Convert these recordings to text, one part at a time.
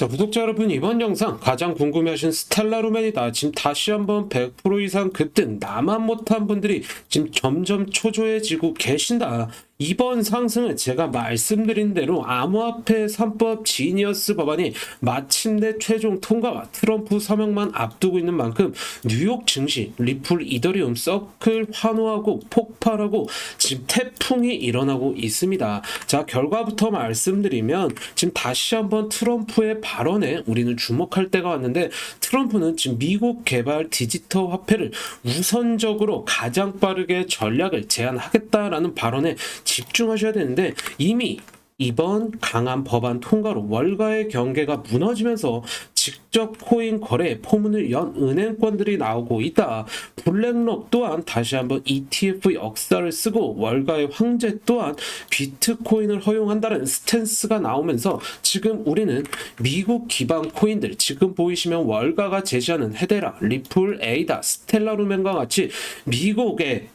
자, 구독자 여러분, 이번 영상 가장 궁금해하신 스텔라 루멘이다. 지금 다시 한번 100% 이상 급등, 나만 못한 분들이 지금 점점 초조해지고 계신다. 이번 상승은 제가 말씀드린 대로 암호화폐 3법 지니어스 법안이 마침내 최종 통과와 트럼프 서명만 앞두고 있는 만큼 뉴욕 증시, 리플, 이더리움, 서클 환호하고 폭발하고 지금 태풍이 일어나고 있습니다. 자, 결과부터 말씀드리면 지금 다시 한번 트럼프의 발언에 우리는 주목할 때가 왔는데 트럼프는 지금 미국 개발 디지털 화폐를 우선적으로 가장 빠르게 전략을 제안하겠다라는 발언에 집중하셔야 되는데 이미 이번 강한 법안 통과로 월가의 경계가 무너지면서 직접 코인 거래에 포문을 연 은행권들이 나오고 있다. 블랙록 또한 다시 한번 ETF 역사를 쓰고 월가의 황제 또한 비트코인을 허용한다는 스탠스가 나오면서 지금 우리는 미국 기반 코인들 지금 보이시면 월가가 제시하는 헤데라, 리플, 에이다, 스텔라루멘과 같이 미국의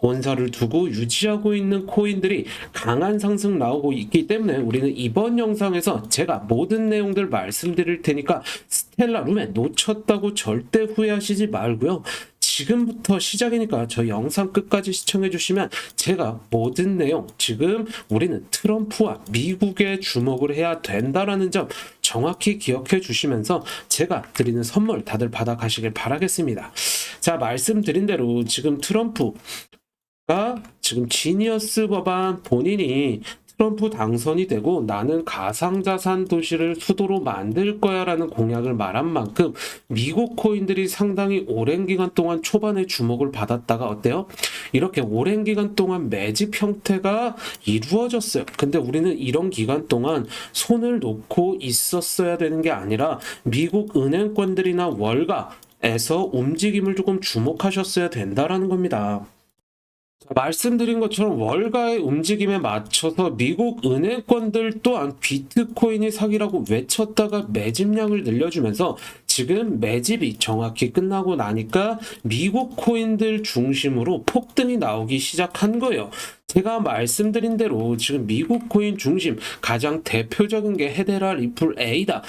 본사를 두고 유지하고 있는 코인들이 강한 상승 나오고 있기 때문에 우리는 이번 영상에서 제가 모든 내용들 말씀드릴 테니까 스텔라 룸에 놓쳤다고 절대 후회하시지 말고요. 지금부터 시작이니까 저 영상 끝까지 시청해 주시면 제가 모든 내용 지금 우리는 트럼프와 미국에 주목을 해야 된다라는 점 정확히 기억해 주시면서 제가 드리는 선물 다들 받아 가시길 바라겠습니다. 자, 말씀드린 대로 지금 트럼프 가 지금 지니어스 법안 본인이 트럼프 당선이 되고 나는 가상자산 도시를 수도로 만들 거야 라는 공약을 말한 만큼 미국 코인들이 상당히 오랜 기간 동안 초반에 주목을 받았다가 어때요? 이렇게 오랜 기간 동안 매집 형태가 이루어졌어요. 근데 우리는 이런 기간 동안 손을 놓고 있었어야 되는 게 아니라 미국 은행권들이나 월가에서 움직임을 조금 주목하셨어야 된다라는 겁니다. 자, 말씀드린 것처럼 월가의 움직임에 맞춰서 미국 은행권들 또한 비트코인이 사기라고 외쳤다가 매집량을 늘려주면서 지금 매집이 정확히 끝나고 나니까 미국 코인들 중심으로 폭등이 나오기 시작한 거예요. 제가 말씀드린 대로 지금 미국 코인 중심 가장 대표적인 게 헤데라, 리플, 에이다,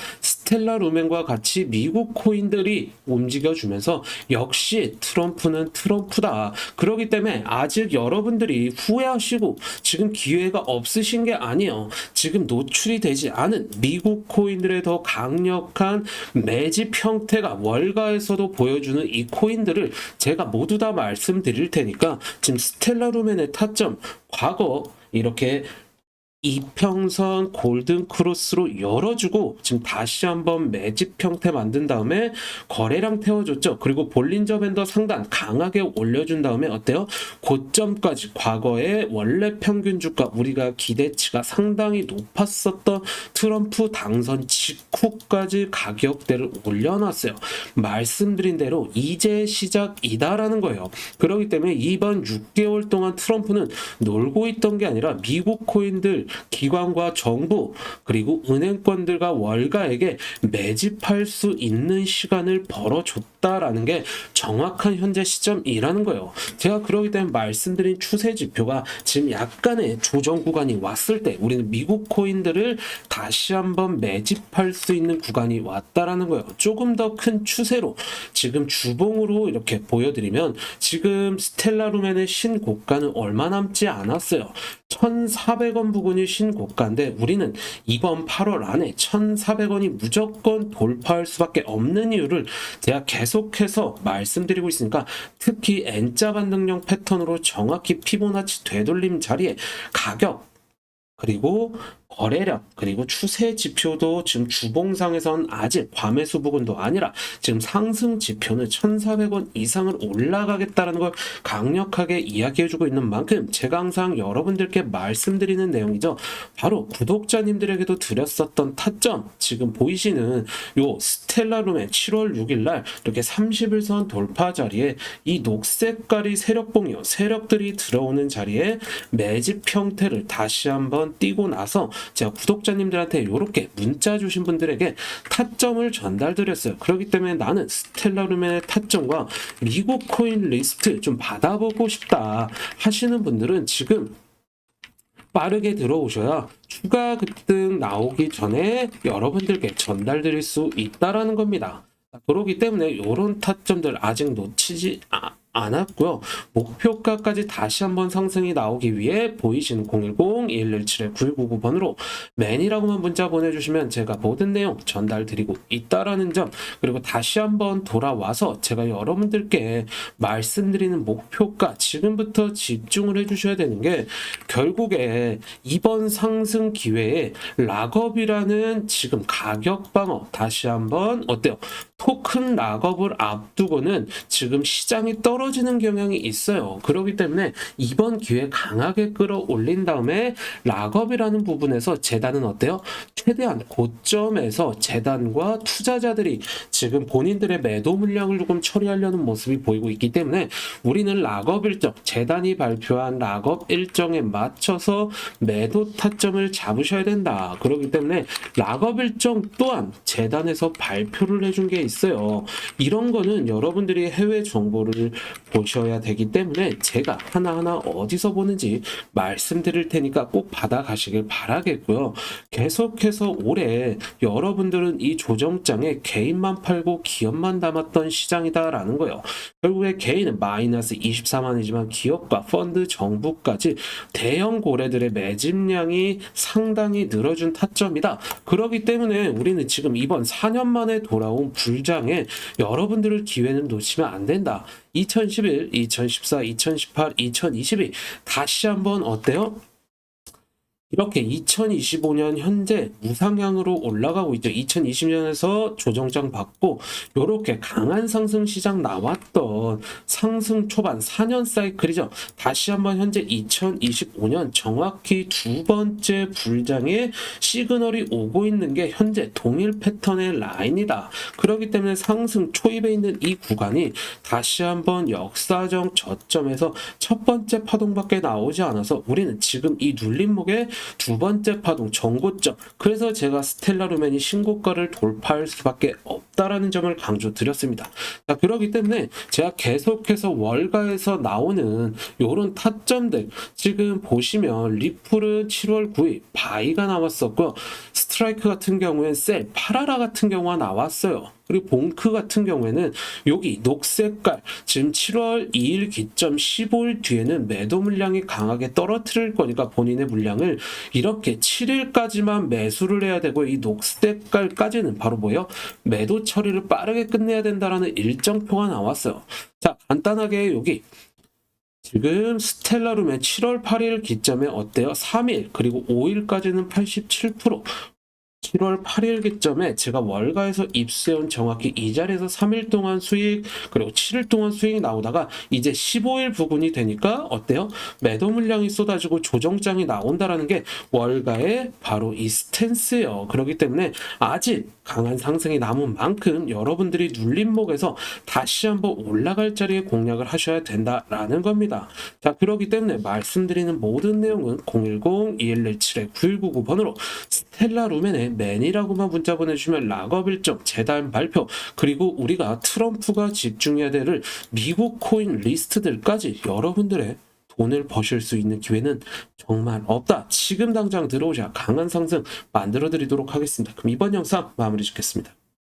스텔라 루멘과 같이 미국 코인들이 움직여주면서 역시 트럼프는 트럼프다. 그렇기 때문에 아직 여러분들이 후회하시고 지금 기회가 없으신 게 아니에요. 지금 노출이 되지 않은 미국 코인들의 더 강력한 매집 형태가 월가에서도 보여주는 이 코인들을 제가 모두 다 말씀드릴 테니까 지금 스텔라 루멘의 타점 과거 이렇게 이평선 골든 크로스로 열어주고 지금 다시 한번 매집 형태 만든 다음에 거래량 태워줬죠. 그리고 볼린저 밴더 상단 강하게 올려준 다음에 어때요? 고점까지 과거의 원래 평균 주가 우리가 기대치가 상당히 높았었던 트럼프 당선 직후까지 가격대를 올려놨어요. 말씀드린 대로 이제 시작이다라는 거예요. 그렇기 때문에 이번 6개월 동안 트럼프는 놀고 있던 게 아니라 미국 코인들 기관과 정부 그리고 은행권들과 월가에게 매집할 수 있는 시간을 벌어줬다라는 게 정확한 현재 시점이라는 거예요. 제가 그러기 때문에 말씀드린 추세 지표가 지금 약간의 조정 구간이 왔을 때 우리는 미국 코인들을 다시 한번 매집할 수 있는 구간이 왔다라는 거예요. 조금 더 큰 추세로 지금 주봉으로 이렇게 보여드리면 지금 스텔라 루멘의 신고가는 얼마 남지 않았어요. 1,400원 부근이 신고가인데 우리는 이번 8월 안에 1,400원이 무조건 돌파할 수밖에 없는 이유를 제가 계속해서 말씀드리고 있으니까 특히 N자 반등형 패턴으로 정확히 피보나치 되돌림 자리에 가격 그리고 거래량 그리고 추세 지표도 지금 주봉상에선 아직 과매수 부분도 아니라 지금 상승 지표는 1,400원 이상을 올라가겠다라는 걸 강력하게 이야기해주고 있는 만큼 제가 항상 여러분들께 말씀드리는 내용이죠. 바로 구독자님들에게도 드렸었던 타점 지금 보이시는 요 스텔라룸의 7월 6일날 이렇게 30일선 돌파 자리에 이 녹색깔이 세력봉이요 세력들이 들어오는 자리에 매집 형태를 다시 한번 띄고 나서 제가 구독자님들한테 이렇게 문자 주신 분들에게 타점을 전달드렸어요. 그렇기 때문에 나는 스텔라룸의 타점과 미국 코인 리스트 좀 받아보고 싶다 하시는 분들은 지금 빠르게 들어오셔야 추가 급등 나오기 전에 여러분들께 전달드릴 수 있다라는 겁니다. 그렇기 때문에 이런 타점들 아직 놓치지 아- 않았고요. 목표가까지 다시 한번 상승이 나오기 위해 보이시는 010-117-9199번으로 맨이라고만 문자 보내주시면 제가 모든 내용 전달드리고 있다라는 점 그리고 다시 한번 돌아와서 제가 여러분들께 말씀드리는 목표가 지금부터 집중을 해주셔야 되는 게 결국에 이번 상승 기회에 락업이라는 지금 가격 방어 다시 한번 어때요? 토큰 락업을 앞두고는 지금 시장이 떨어 지는 경향이 있어요. 그렇기 때문에 이번 기회 강하게 끌어올린 다음에 락업이라는 부분에서 재단은 어때요? 최대한 고점에서 재단과 투자자들이 지금 본인들의 매도 물량을 조금 처리하려는 모습이 보이고 있기 때문에 우리는 락업 일정, 재단이 발표한 락업 일정에 맞춰서 매도 타점을 잡으셔야 된다. 그렇기 때문에 락업 일정 또한 재단에서 발표를 해준 게 있어요. 이런 거는 여러분들이 해외 정보를 보셔야 되기 때문에 제가 하나하나 어디서 보는지 말씀드릴 테니까 꼭 받아가시길 바라겠고요. 계속해서 올해 여러분들은 이 조정장에 개인만 팔고 기업만 담았던 시장이다라는 거예요. 결국에 개인은 마이너스 24만이지만 기업과 펀드, 정부까지 대형 고래들의 매집량이 상당히 늘어준 타점이다. 그렇기 때문에 우리는 지금 이번 4년 만에 돌아온 불장에 여러분들을 기회는 놓치면 안 된다. 2011, 2014, 2018, 2022 다시 한번 어때요? 이렇게 2025년 현재 무상향으로 올라가고 있죠. 2020년에서 조정장 받고 이렇게 강한 상승 시장 나왔던 상승 초반 4년 사이클이죠. 다시 한번 현재 2025년 정확히 두 번째 불장에 시그널이 오고 있는 게 현재 동일 패턴의 라인이다. 그렇기 때문에 상승 초입에 있는 이 구간이 다시 한번 역사적 저점에서 첫 번째 파동 밖에 나오지 않아서 우리는 지금 이 눌림목에 두 번째 파동 전고점 그래서 제가 스텔라루멘이 신고가를 돌파할 수밖에 없다라는 점을 강조드렸습니다. 자 그렇기 때문에 제가 계속해서 월가에서 나오는 요런 타점들 지금 보시면 리플은 7월 9일 바이가 나왔었고요. 스트라이크 같은 경우엔 셀, 파라라 같은 경우가 나왔어요. 그리고 봉크 같은 경우에는 여기 녹색깔 지금 7월 2일 기점 15일 뒤에는 매도 물량이 강하게 떨어뜨릴 거니까 본인의 물량을 이렇게 7일까지만 매수를 해야 되고 이 녹색깔까지는 바로 뭐예요? 매도 처리를 빠르게 끝내야 된다라는 일정표가 나왔어요. 자 간단하게 여기 지금 스텔라룸의 7월 8일 기점에 어때요? 3일 그리고 5일까지는 87% 7월 8일 기점에 제가 월가에서 입수해온 정확히 이 자리에서 3일 동안 수익 그리고 7일 동안 수익이 나오다가 이제 15일 부분이 되니까 어때요? 매도 물량이 쏟아지고 조정장이 나온다라는 게 월가의 바로 이 스탠스예요. 그렇기 때문에 아직 강한 상승이 남은 만큼 여러분들이 눌림목에서 다시 한번 올라갈 자리에 공략을 하셔야 된다라는 겁니다. 자 그렇기 때문에 말씀드리는 모든 내용은 010-2117-9199번으로 스텔라 루멘의 맨이라고만 문자 보내주시면 락업 일정, 재단 발표, 그리고 우리가 트럼프가 집중해야 될 미국 코인 리스트들까지 여러분들의 돈을 버실 수 있는 기회는 정말 없다. 지금 당장 들어오자 강한 상승 만들어 드리도록 하겠습니다. 그럼 이번 영상 마무리 짓겠습니다.